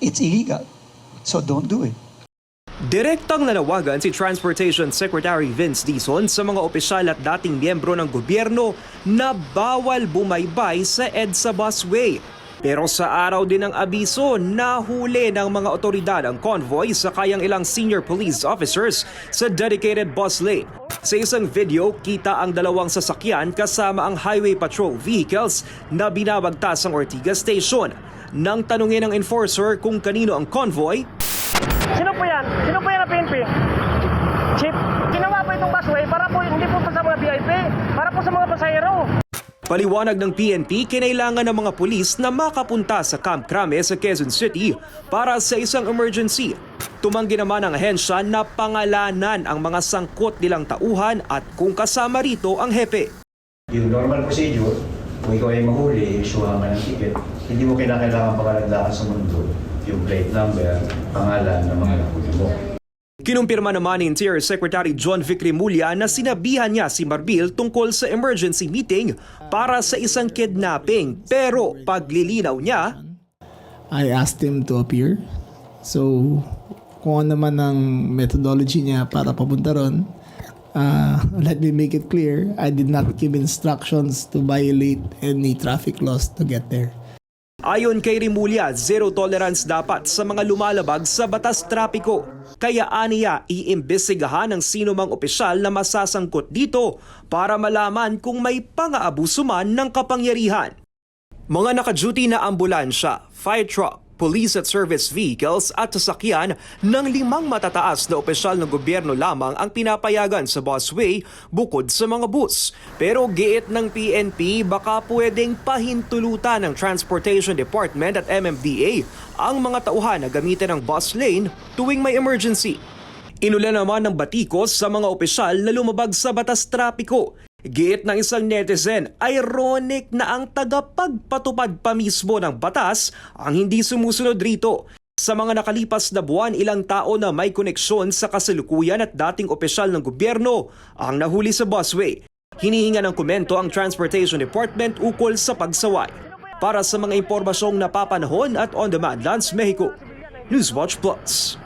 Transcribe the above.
it's illegal. So don't do it. Direktang nanawagan si Transportation Secretary Vince Dizon sa mga opisyal at dating miyembro ng gobyerno na bawal bumaybay sa EDSA busway. Pero sa araw din ng abiso, nahuli ng mga otoridad ang convoy sa kayang ilang senior police officers sa dedicated bus lane. Sa isang video, kita ang dalawang sasakyan kasama ang highway patrol vehicles na binabagtas ang Ortigas Station. Nang tanungin ng enforcer kung kanino ang convoy, Sino po yan? Sino po yan na PNP? Chief, ginawa po itong busway para po hindi po sa mga VIP, para po sa mga pasahero. Paliwanag ng PNP, kinailangan ng mga pulis na makapunta sa Camp Crame sa Quezon City para sa isang emergency. Tumanggi naman ang ahensya na pangalanan ang mga sangkot nilang tauhan at kung kasama rito ang hepe. Yung normal procedure, kung ikaw ay mahuli, isuha ka ng ticket, hindi mo kinakailangan pangalandakan sa mundo yung plate number, pangalan ng mga nahuli mo. Kinumpirma naman ni Interior Secretary John Vic Rimulya na sinabihan niya si Marbil tungkol sa emergency meeting para sa isang kidnapping. Pero paglilinaw niya, I asked him to appear. So, kung ano naman ang methodology niya para papunta ron, uh, let me make it clear, I did not give instructions to violate any traffic laws to get there. Ayon kay Rimulya, zero tolerance dapat sa mga lumalabag sa batas trapiko. Kaya aniya iimbestigahan ng sino mang opisyal na masasangkot dito para malaman kung may pang-aabuso man ng kapangyarihan. Mga nakaduty na ambulansya, fire truck, police at service vehicles at sasakyan ng limang matataas na opisyal ng gobyerno lamang ang pinapayagan sa busway bukod sa mga bus. Pero giit ng PNP baka pwedeng pahintulutan ng Transportation Department at MMDA ang mga tauhan na gamitin ang bus lane tuwing may emergency. Inula naman ng batikos sa mga opisyal na lumabag sa batas trapiko. Giit ng isang netizen, ironic na ang tagapagpatupad pa mismo ng batas ang hindi sumusunod rito. Sa mga nakalipas na buwan, ilang tao na may koneksyon sa kasalukuyan at dating opisyal ng gobyerno ang nahuli sa busway. Hinihinga ng komento ang Transportation Department ukol sa pagsaway. Para sa mga impormasyong napapanahon at on-demand Lance Mexico, Newswatch Plus.